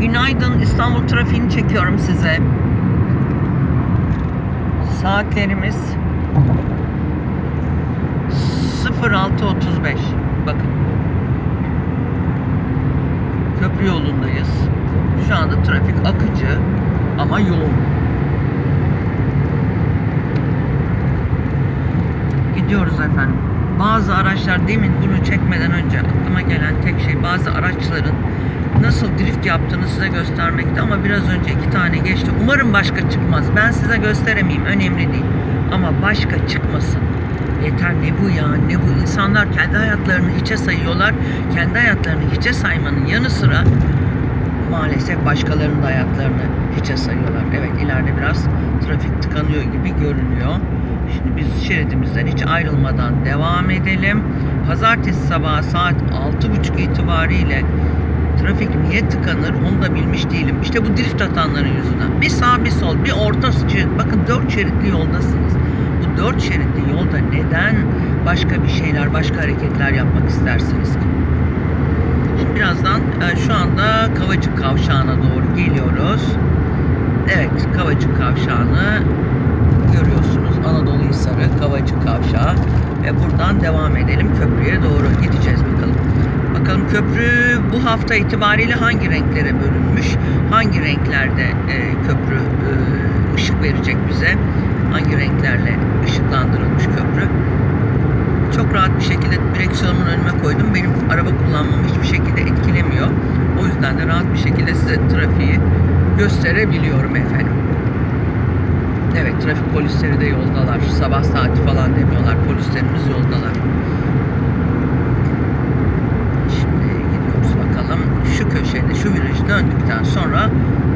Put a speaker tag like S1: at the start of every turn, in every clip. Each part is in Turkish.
S1: Günaydın İstanbul trafiğini çekiyorum size. Saatlerimiz 06.35. Bakın. Köprü yolundayız. Şu anda trafik akıcı ama yoğun. Gidiyoruz efendim. Bazı araçlar demin bunu çekmeden önce aklıma gelen tek şey bazı araçların nasıl drift yaptığını size göstermekti ama biraz önce iki tane geçti. Umarım başka çıkmaz. Ben size gösteremeyeyim. Önemli değil. Ama başka çıkmasın. Yeter ne bu ya ne bu insanlar kendi hayatlarını hiçe sayıyorlar. Kendi hayatlarını hiçe saymanın yanı sıra maalesef başkalarının da hayatlarını hiçe sayıyorlar. Evet ileride biraz trafik tıkanıyor gibi görünüyor. Şimdi biz şeridimizden hiç ayrılmadan devam edelim. Pazartesi sabahı saat 6.30 itibariyle trafik niye tıkanır onu da bilmiş değilim. İşte bu drift atanların yüzünden. Bir sağ bir sol bir orta şerit. Bakın dört şeritli yoldasınız. Bu dört şeritli yolda neden başka bir şeyler, başka hareketler yapmak istersiniz ki? Şimdi birazdan e, şu anda Kavacık Kavşağı'na doğru geliyoruz. Evet, Kavacık Kavşağı'nı. Anadolu Hisarı, Kavacık Kavşağı ve buradan devam edelim. Köprüye doğru gideceğiz bakalım. Bakalım köprü bu hafta itibariyle hangi renklere bölünmüş? Hangi renklerde e, köprü e, ışık verecek bize? Hangi renklerle ışıklandırılmış köprü? Çok rahat bir şekilde direksiyonumun önüme koydum. Benim araba kullanmamı hiçbir şekilde etkilemiyor. O yüzden de rahat bir şekilde size trafiği gösterebiliyorum efendim. Evet trafik polisleri de yoldalar. Sabah saati falan demiyorlar. Polislerimiz yoldalar. Şimdi gidiyoruz bakalım. Şu köşede şu virajı döndükten sonra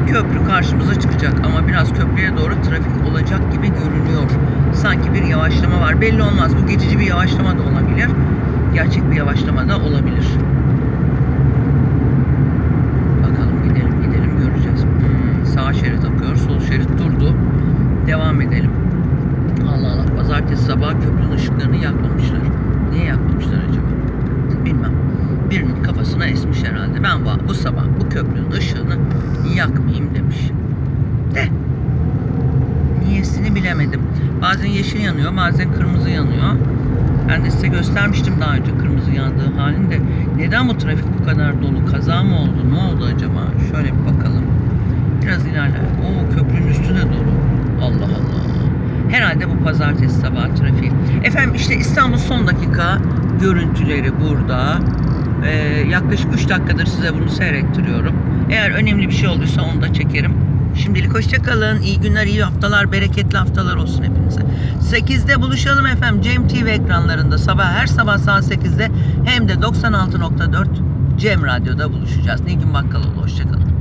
S1: köprü karşımıza çıkacak. Ama biraz köprüye doğru trafik olacak gibi görünüyor. Sanki bir yavaşlama var. Belli olmaz. Bu geçici bir yavaşlama da olabilir. Gerçek bir yavaşlama da olabilir. Bakalım gidelim gidelim göreceğiz. Hmm, sağ şerit akıyor. Sol şerit durdu. Devam edelim. Allah Allah. Pazartesi sabah köprünün ışıklarını yakmamışlar. Niye yakmamışlar acaba? Bilmem. Birinin kafasına esmiş herhalde. Ben bu, sabah bu köprünün ışığını yakmayayım demiş. De. Niyesini bilemedim. Bazen yeşil yanıyor, bazen kırmızı yanıyor. Ben de size göstermiştim daha önce kırmızı yandığı halinde. Neden bu trafik bu kadar dolu? Kaza mı oldu? Ne oldu acaba? Şöyle bir bakalım. Biraz ilerler. Oo köprünün üstü de dolu. Allah Allah. Herhalde bu pazartesi sabah trafiği. Efendim işte İstanbul son dakika görüntüleri burada. Ee, yaklaşık 3 dakikadır size bunu seyrettiriyorum. Eğer önemli bir şey olduysa onu da çekerim. Şimdilik hoşçakalın. İyi günler, iyi haftalar, bereketli haftalar olsun hepinize. 8'de buluşalım efendim. Cem TV ekranlarında sabah her sabah saat 8'de hem de 96.4 Cem Radyo'da buluşacağız. Nilgün Bakkaloğlu hoşçakalın.